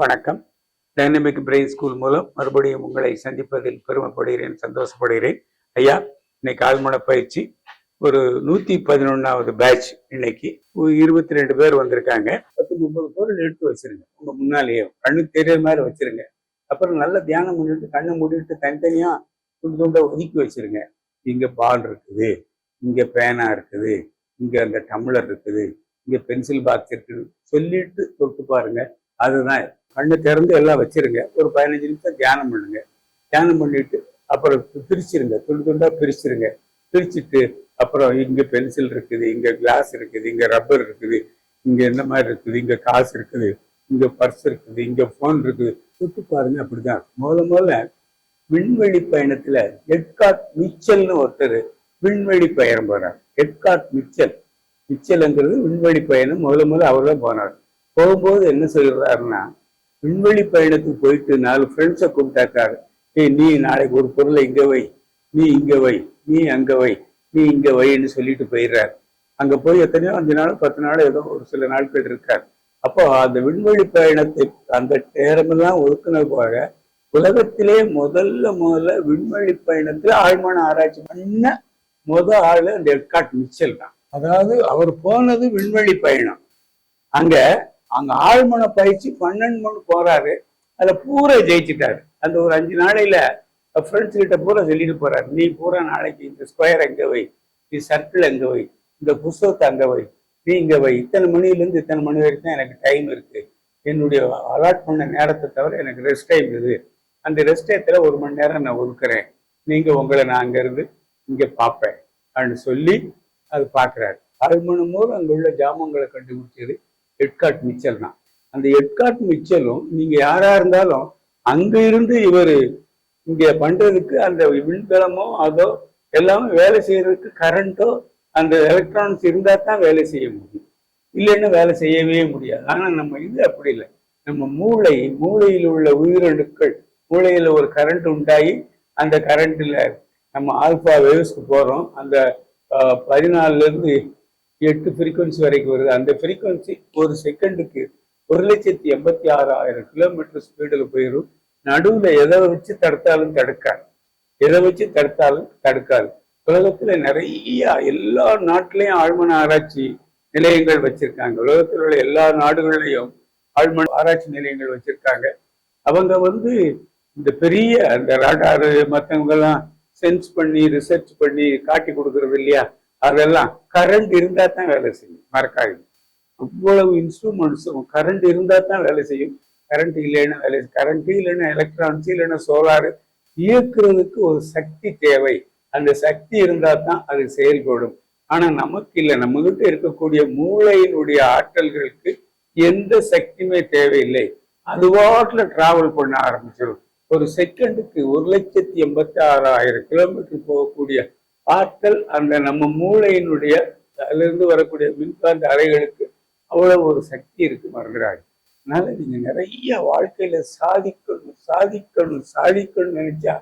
வணக்கம். Dynamic brain school மூலம் மறுபடியும் உங்களை சந்திப்பதில் பெருமைப்படுகிறேன் சந்தோஷப்படுகிறேன். ஐயா இன்னைக்கு ஆழ்மன பயிற்சி. ஒரு நூத்தி பதினொன்னாவது பேட்ச் இன்னைக்கு. இருபத்தி ரெண்டு பேர் வந்திருக்காங்க. பத்து முப்பது பொருள் எடுத்து வச்சிருங்க. உங்க முன்னாலேயே. கண்ணுக்கு தெரியற மாதிரி வச்சிருங்க. அப்புறம் நல்ல தியானம் பண்ணிட்டு கண்ணை மூடிட்டு தனித்தனியா துண்டு துண்டை ஒதுக்கி வச்சிருங்க. இங்க பால் இருக்குது. இங்க பேனா இருக்குது. இங்க அந்த டம்ளர் இருக்குது. இங்க பென்சில் பாக்ஸ் இருக்குது. சொல்லிட்டு தொட்டு பாருங்க. அதுதான். கண்ணை திறந்து எல்லாம் வச்சிருங்க. ஒரு பதினஞ்சு நிமிஷம் தியானம் பண்ணுங்க. தியானம் பண்ணிட்டு அப்புறம் பிரிச்சிருங்க. துண்டு துண்டா பிரிச்சிருங்க. பிரிச்சுட்டு அப்புறம் இங்க பென்சில் இருக்குது இங்க கிளாஸ் இருக்குது இங்க ரப்பர் இருக்குது இங்க என்ன மாதிரி இருக்குது இங்க காசு இருக்குது இங்க பர்ஸ் இருக்குது இங்க போன் இருக்குது. சுட்டு பாருங்க அப்படிதான். முதல்ல முதல்ல விண்வெளி பயணத்துல எட்காட் மிச்சல்னு ஒருத்தர் விண்வெளி பயணம் போறார். எட்காட் மிச்சல். மிச்சல்ங்கிறது விண்வெளி பயணம். முதல்ல முதல்ல அவர் தான் போனார். போகும்போது என்ன சொல்றாருன்னா விண்வெளி பயணத்துக்கு போயிட்டு நாலு ஃப்ரெண்ட்ஸை கூப்பிட்டாக்காரு. ஏய் நீ நாளைக்கு ஒரு பொருளை இங்க வை. நீ இங்க வை. நீ அங்க வை. நீ இங்க வைன்னு சொல்லிட்டு போயிடுறாரு. அங்க போய் எத்தனையோ அஞ்சு நாள் பத்து நாள் ஏதோ ஒரு சில நாட்கள் இருக்கார். அப்போ அந்த விண்வெளி பயணத்தை அந்த நேரமெல்லாம் ஒதுக்குன போக உலகத்திலே முதல்ல முதல்ல விண்வெளி பயணத்துல ஆழ்மான ஆராய்ச்சி பண்ண முத ஆளு அந்த எட்காட் மிச்சல் தான். அதாவது அவர் போனது விண்வெளி பயணம். அங்க அங்க ஆழ்மன பயிற்சி பன்னெண்டு மணி போறாரு. அதுல பூரா ஜெயிச்சுட்டாரு. அந்த ஒரு அஞ்சு நாளையில ஃப்ரெண்ட்ஸ் கிட்ட பூரா சொல்லிட்டு போறாரு. நீ பூரா நாளைக்கு இந்த ஸ்கொயர் எங்க வை. நீ சர்க்கிள் எங்க வை. இந்த புஸ்தகத்தை அங்க வை. நீ இங்க வை. இத்தனை மணில இருந்து இத்தனை மணி வரைக்கும் தான் எனக்கு டைம் இருக்கு. என்னுடைய அலாட் பண்ண நேரத்தை தவிர எனக்கு ரெஸ்ட் டைம் இது. அந்த ரெஸ்ட் டயத்துல ஒரு மணி நேரம் நான் ஒதுக்குறேன். நீங்க உங்களை நான் அங்க இருந்து இங்க பார்ப்பேன். அப்படின்னு சொல்லி அது பாக்குறாரு அரை மணி அங்க உள்ள ஜாமங்களை கண்டுபிடிச்சது எட்காட் மிச்சல் தான் அந்த எட்காட் மிச்சலும் நீங்க யாரா இருந்தாலும் அங்க இருந்து இவர் இங்க பண்றதுக்கு அந்த விண்கலமோ அதோ எல்லாமே வேலை செய்யறதுக்கு கரண்ட்டோ அந்த எலக்ட்ரானிக்ஸ் இருந்தா தான் வேலை செய்ய முடியும். இல்லைன்னா வேலை செய்யவே முடியாது. ஆனா நம்ம இது அப்படி இல்லை. நம்ம மூளை மூளையில் உள்ள உயிரணுக்கள் மூளையில ஒரு கரண்ட் உண்டாகி அந்த கரண்ட்ல நம்ம ஆல்பா வேவ்ஸ்க்கு போறோம். அந்த பதினாலுல இருந்து எட்டு ஃப்ரீக்குவன்சி வரைக்கும் வருது. அந்த ஃப்ரீக்குவன்சி ஒரு செகண்டுக்கு ஒரு லட்சத்தி எண்பத்தி ஆறாயிரம் கிலோமீட்டர் ஸ்பீடில் போயிடும் நடுவுல எதை வச்சு தடுத்தாலும் தடுக்காது. எதை வச்சு தடுத்தாலும் தடுக்காது. உலகத்துல நிறைய எல்லா நாட்டிலையும் ஆழ்மன ஆராய்ச்சி நிலையங்கள் வச்சிருக்காங்க. உலகத்தில் உள்ள எல்லா நாடுகள்லையும் ஆழ்மன ஆராய்ச்சி நிலையங்கள் வச்சிருக்காங்க. அவங்க வந்து இந்த பெரிய அந்த ராடாரு மற்றவங்கெல்லாம் சென்ஸ் பண்ணி ரிசர்ச் பண்ணி காட்டி கொடுக்கறது இல்லையா? அதெல்லாம். கரண்ட் இருந்தா தான் வேலை செய்யும். மறக்காது அவ்வளவு இன்ஸ்ட்ருமெண்ட்ஸும் கரண்ட் இருந்தா தான் வேலை செய்யும். கரண்ட் இல்லைன்னா வேலை கரண்ட் இல்லைன்னா எலக்ட்ரானிக்ஸ் இல்லைன்னா சோலாரு இயக்குறதுக்கு ஒரு சக்தி தேவை. அந்த சக்தி இருந்தா தான் அது செயல்படும். ஆனா நமக்கு இல்லை. நம்ம கிட்ட இருக்கக்கூடிய மூளையினுடைய ஆற்றல்களுக்கு எந்த சக்தியுமே தேவையில்லை. அது வாட்டில் டிராவல் பண்ண ஆரம்பிச்சிடும் ஒரு செகண்டுக்கு ஒரு லட்சத்தி எண்பத்தி ஆறாயிரம் கிலோமீட்டர் போகக்கூடிய ஆற்றல் அந்த நம்ம மூளையினுடைய அதிலிருந்து வரக்கூடிய மின்காந்த அலைகளுக்கு அவ்வளவு ஒரு சக்தி இருக்கு மறந்துடாது அதனால நீங்க நிறைய வாழ்க்கையில சாதிக்கணும் சாதிக்கணும் சாதிக்கணும்னு நினைச்சா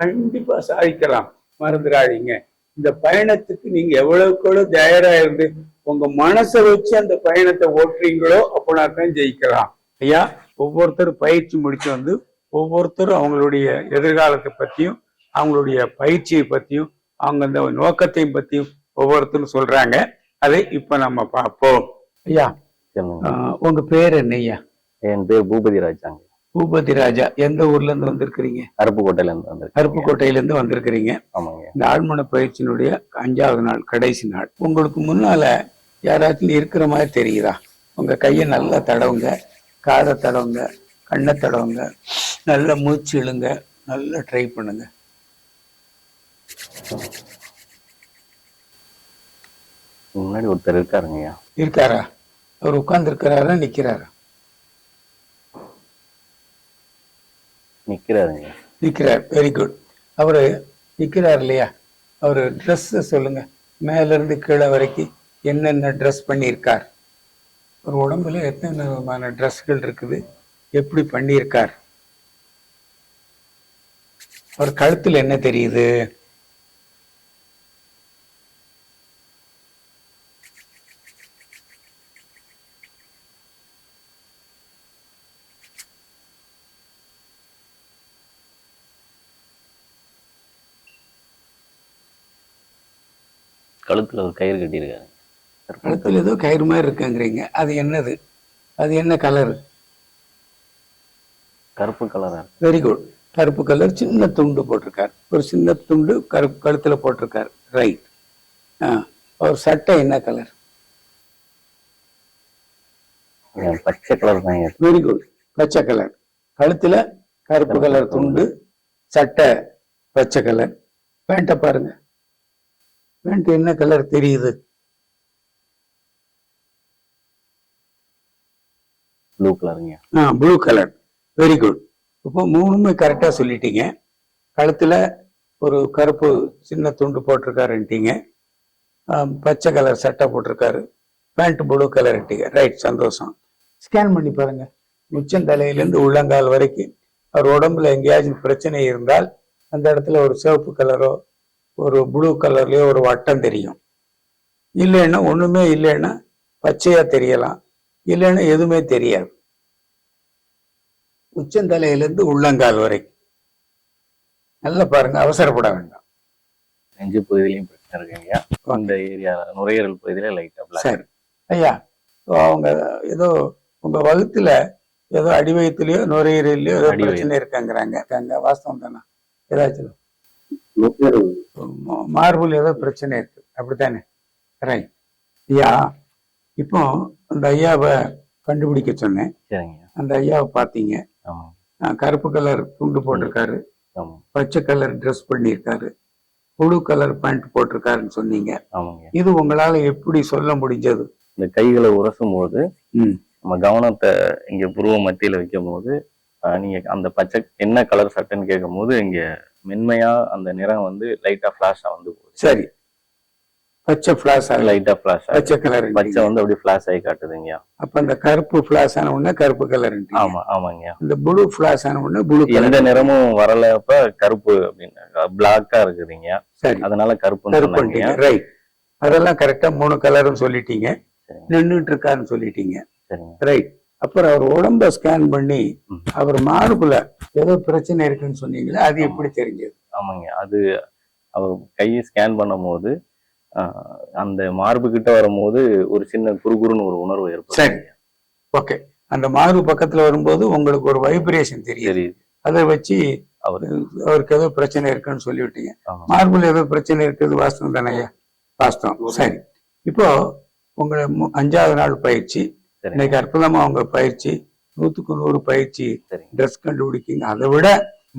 கண்டிப்பா சாதிக்கலாம். மறந்துடாதீங்க. இந்த பயணத்துக்கு நீங்க எவ்வளவுக்கு எவ்வளவு தயாரா இருந்து உங்க மனசை வச்சு அந்த பயணத்தை ஓட்டுறீங்களோ அப்போனா தான் ஜெயிக்கலாம். ஐயா ஒவ்வொருத்தரும் பயிற்சி முடிச்சு வந்து ஒவ்வொருத்தரும் அவங்களுடைய எதிர்காலத்தை பத்தியும் அவங்களுடைய பயிற்சியை பத்தியும் அவங்க அந்த நோக்கத்தையும் பத்தியும் ஒவ்வொருத்தரும் சொல்றாங்க. அதை இப்ப நம்ம பார்ப்போம். ஐயா உங்க பேர் என்ன ஐயா? என் பேர் பூபதி ராஜாங்க. பூபதி ராஜா எந்த ஊர்ல இருந்து வந்திருக்கிறீங்க? அருப்புக்கோட்டையில இருந்து வந்திருக்கேன். அருப்புக்கோட்டையில இருந்து வந்திருக்கிறீங்க. ஆமாங்க. இந்த ஆழ்மன பயிற்சியினுடைய அஞ்சாவது நாள் கடைசி நாள். உங்களுக்கு முன்னால யாராச்சும் இருக்கிற மாதிரி தெரியுதா? உங்க கையை நல்லா தடவுங்க காதை தடவுங்க கண்ணை தடவுங்க நல்லா மூச்சு இழுங்க நல்லா ட்ரை பண்ணுங்க. முன்னாடி ஒருத்தர் இருக்காருங்கய்யா. இருக்காரா? அவர் உட்கார்ந்து இருக்கிறாரா நிக்கிறாரா? நிக்கிறாருங்க நிக்கிறார். வெரி குட் அவரு நிக்கிறார் இல்லையா? அவர் ட்ரெஸ் சொல்லுங்க. மேல இருந்து கீழே வரைக்கும் என்னென்ன ட்ரெஸ் பண்ணியிருக்கார்? ஒரு உடம்புல எத்தனை விதமான ட்ரெஸ்கள் இருக்குது? எப்படி பண்ணியிருக்கார்? அவர் கழுத்துல என்ன தெரியுது? கழுத்துல ஒரு கயிறு கட்டியிருக்காரு. கருப்பு கழுத்தில் ஏதோ கயிறு மாதிரி இருக்குங்கிறீங்க. அது என்னது? அது என்ன கலர்? கருப்பு கலரா? வெரி குட் கருப்பு கலர் சின்ன துண்டு போட்டிருக்கார். ஒரு சின்ன துண்டு கருப்பு கழுத்துல போட்டிருக்கார். ரைட் ஒரு சட்டை என்ன கலர்? பச்சை கலர் தான். வெரி குட் பச்சை கலர். கழுத்துல கருப்பு கலர். துண்டு சட்டை பச்சை கலர். பேண்ட்டை பாருங்க. பேண்ட் என்ன கலர் தெரியுது? ப்ளூ கலருங்க ஆ ப்ளூ கலர் வெரி குட் இப்போ மூணுமே கரெக்டாக சொல்லிட்டீங்க. கழுத்தில் ஒரு கருப்பு சின்ன துண்டு போட்டிருக்காருன்ட்டீங்க. பச்சை கலர் சட்டை போட்டிருக்காரு. பேண்ட் ப்ளூ கலர்ன்ட்டீங்க ரைட் சந்தோஷம். ஸ்கேன் பண்ணி பாருங்க. உச்சந்தலையிலேருந்து உள்ளங்கால் வரைக்கும். அவர் உடம்புல எங்கேயாச்சும் பிரச்சனை இருந்தால் அந்த இடத்துல ஒரு சிவப்பு கலரோ ஒரு ப்ளூ கலர்லயோ ஒரு வட்டம் தெரியும். இல்லைன்னா ஒண்ணுமே இல்லைன்னா பச்சையா தெரியலாம். இல்லைன்னா எதுவுமே தெரியாது. உச்சந்தலையிலிருந்து உள்ளங்கால் வரைக்கும் நல்லா பாருங்க அவசரப்பட வேண்டாம். நெஞ்சு பகுதியிலையும் பிரச்சனை இருக்குங்க இந்த ஏரியா நுரையீரல் பகுதியில லைட்டா சரி. ஐயா அவங்க ஏதோ உங்க வகுத்துல ஏதோ அடி வயிற்றுலயோ நுரையீரலையோ ஏதோ. பிரச்சனை இருக்காங்கிறாங்க. வாஸ்தவம் தானே? ஏதாச்சும். மார்புல ஏதோ பிரச்சனை இருக்கு. அப்படித்தானே? ரைட் ஐயா இப்போ அந்த ஐயாவை கண்டுபிடிக்க சொன்னேன். அந்த ஐயாவை பார்த்தீங்க. கருப்பு கலர் துண்டு போட்டிருக்காரு. பச்சை கலர் ட்ரெஸ் பண்ணியிருக்காரு. புழு கலர் பேண்ட் போட்டிருக்காருன்னு சொன்னீங்க. இது உங்களால எப்படி சொல்ல முடிஞ்சது? இந்த கைகளை உரசும் போது நம்ம கவனத்தை இங்க புருவ மத்தியில வைக்கும் போது நீங்க அந்த பச்சை என்ன கலர் சட்டைன்னு கேட்கும் போது இங்க மென்மையா அந்த நிறம் வந்து லைட்டா ஃபிளாஷா வந்து சரி. பச்சை ஃபிளாஷ் ஆகல லைட்டா ஃபிளாஷ் ஆகி பச்சை கலர் பச்சை வந்து அப்படியே ஃபிளாஷ் ஆகி காட்டுதுங்க அப்ப அந்த கருப்பு ஃபிளாஷ் ஆன உடனே கருப்பு கலர் ஆமா ஆமாங்க இந்த ப்ளூ ஃபிளாஷ் ஆன உடனே ப்ளூ எந்த நிறமும் வரலப்ப கருப்பு அப்படின்னு பிளாக்கா இருக்குதுங்க சரி. அதனால கருப்பு சொன்னாங்க ரைட் அதெல்லாம் கரெக்டா மூணு கலரும் சொல்லிட்டீங்க. நின்றுட்டு இருக்காருன்னு சொல்லிட்டீங்க. ரைட் அப்புறம் அவர் உடம்ப ஸ்கேன் பண்ணி. அவர் மார்புல ஏதோ பிரச்சனை இருக்குன்னு சொன்னீங்களே அது எப்படி தெரிஞ்சது? ஆமாங்க. அது அவர் கையை ஸ்கேன் பண்ணும்போது ஆஹ், அந்த மார்பு கிட்ட வரும்போது ஒரு சின்ன குறுகுறுன்னு ஒரு உணர்வு சரி. ஏற்படும் ஓகே. அந்த மார்பு பக்கத்துல வரும்போது உங்களுக்கு ஒரு வைப்ரேஷன் தெரியுது. அதை வச்சு அவர் அவருக்கு ஏதோ பிரச்சனை இருக்குன்னு சொல்லிவிட்டீங்க. மார்புல ஏதோ பிரச்சனை இருக்குது வாஸ்தவம் தானே வாஸ்தவம். சரி. இப்போ உங்களை அஞ்சாவது நாள் பயிற்சி. இன்னைக்கு அற்புதமா உங்க பயிற்சி நூத்துக்கு நூறு பயிற்சி ட்ரெஸ் கண்டுபிடிக்கிங்க அதை விட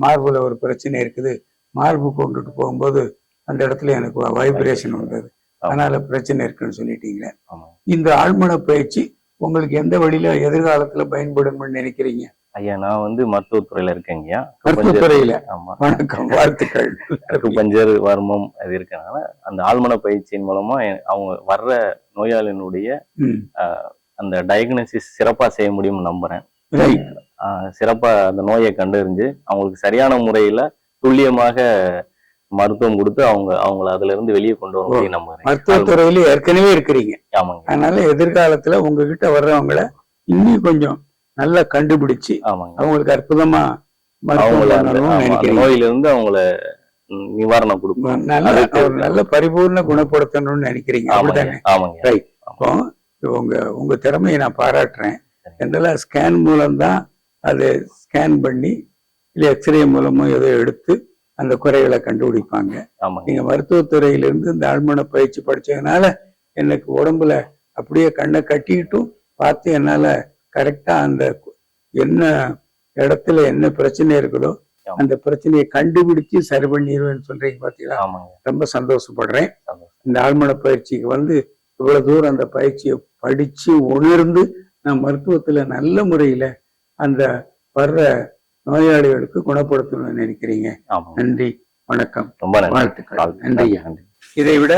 மார்புல ஒரு பிரச்சனை இருக்குது. மார்பு கொண்டுட்டு போகும்போது அந்த இடத்துல எனக்கு வைப்ரேஷன் வந்தது. அதனால பிரச்சனை இருக்குன்னு சொல்லிட்டீங்களே. ஆமா. இந்த ஆழ்மன பயிற்சி உங்களுக்கு எந்த வழியில எதிர்காலத்துல பயன்படும்னு நினைக்கிறீங்க? ஐயா நான் வந்து மருத்துவத்துறையில இருக்கேங்க மருத்துவத்துறையில ஆமா. வணக்கம். வாழ்த்துக்கள். அக்குபஞ்சர் வர்மம் அது இருக்கனால அந்த ஆழ்மன பயிற்சியின் மூலமா அவங்க வர்ற நோயாளியினுடைய அந்த டயக்னோசிஸ் சிறப்பா செய்ய முடியும்னு ஆஹ் சிறப்பா அந்த நோயை கண்டறிஞ்சு அவங்களுக்கு சரியான முறையில துல்லியமாக மருத்துவம் கொடுத்து அவங்க அவங்கள அதுல இருந்து வெளியே கொண்டு வர முடியும் நம்புறேன். மருத்துவத்துறையில ஏற்கனவே இருக்கிறீங்க. ஆமாங்க. அதனால எதிர்காலத்துல உங்ககிட்ட வர்றவங்கள இன்னும் கொஞ்சம் நல்லா கண்டுபிடிச்சு ஆமாங்க. அவங்களுக்கு அற்புதமா அவங்கள நோயில இருந்து அவங்கள நிவாரணம் கொடுக்கணும் நல்ல நல்ல பரிபூர்ண குணப்படுத்தணும்னு நினைக்கிறீங்க. ஆமாங்க. ஆமாங்க. ரைட் இப்போ உங்க உங்க திறமையை நான் பாராட்டுறேன். இதெல்லாம் ஸ்கேன் மூலம்தான் அதை ஸ்கேன் பண்ணி இல்லை எக்ஸ்ரே மூலமோ ஏதோ எடுத்து அந்த குறைகளை கண்டுபிடிப்பாங்க. நீங்க மருத்துவத்துறையிலிருந்து இந்த ஆழ்மன பயிற்சி படிச்சதுனால எனக்கு உடம்புல அப்படியே கண்ணை கட்டிக்கிட்டும் பார்த்து என்னால கரெக்டா அந்த என்ன இடத்துல என்ன பிரச்சனை இருக்குதோ. அந்த பிரச்சனையை கண்டுபிடிச்சு சரி பண்ணிடுவேன்னு சொல்றீங்க பாத்தீங்களா? ரொம்ப சந்தோஷப்படுறேன். இந்த ஆழ்மன பயிற்சிக்கு வந்து இவ்வளவு தூரம் அந்த பயிற்சியை படிச்சு உணர்ந்து நான் மருத்துவத்துல நல்ல முறையில அந்த வர்ற நோயாளிகளுக்கு குணப்படுத்தணும்னு நினைக்கிறீங்க. நன்றி வணக்கம். ரொம்ப வாழ்த்துக்கள். நன்றி. இதை விட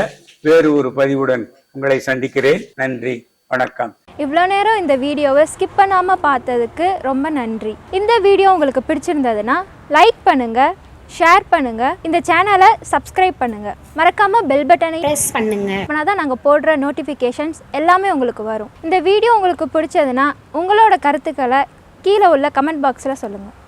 வேறு ஒரு பதிவுடன் உங்களை சந்திக்கிறேன். நன்றி வணக்கம். இவ்வளோ நேரம் இந்த வீடியோவை ஸ்கிப் பண்ணாமல் பார்த்ததுக்கு ரொம்ப நன்றி. இந்த வீடியோ உங்களுக்கு பிடிச்சிருந்ததுன்னா லைக் பண்ணுங்கள் ஷேர் பண்ணுங்கள் இந்த சேனலை சப்ஸ்கிரைப் பண்ணுங்கள் மறக்காமல் பெல் பட்டனை ப்ரெஸ் பண்ணுங்க. பண்ணால் தான் நாங்கள் போடுற நோட்டிஃபிகேஷன்ஸ் எல்லாமே உங்களுக்கு வரும். இந்த வீடியோ உங்களுக்கு பிடிச்சதுன்னா உங்களோட கருத்துக்களை கீழே உள்ள கமெண்ட் பாக்ஸில் சொல்லுங்கள்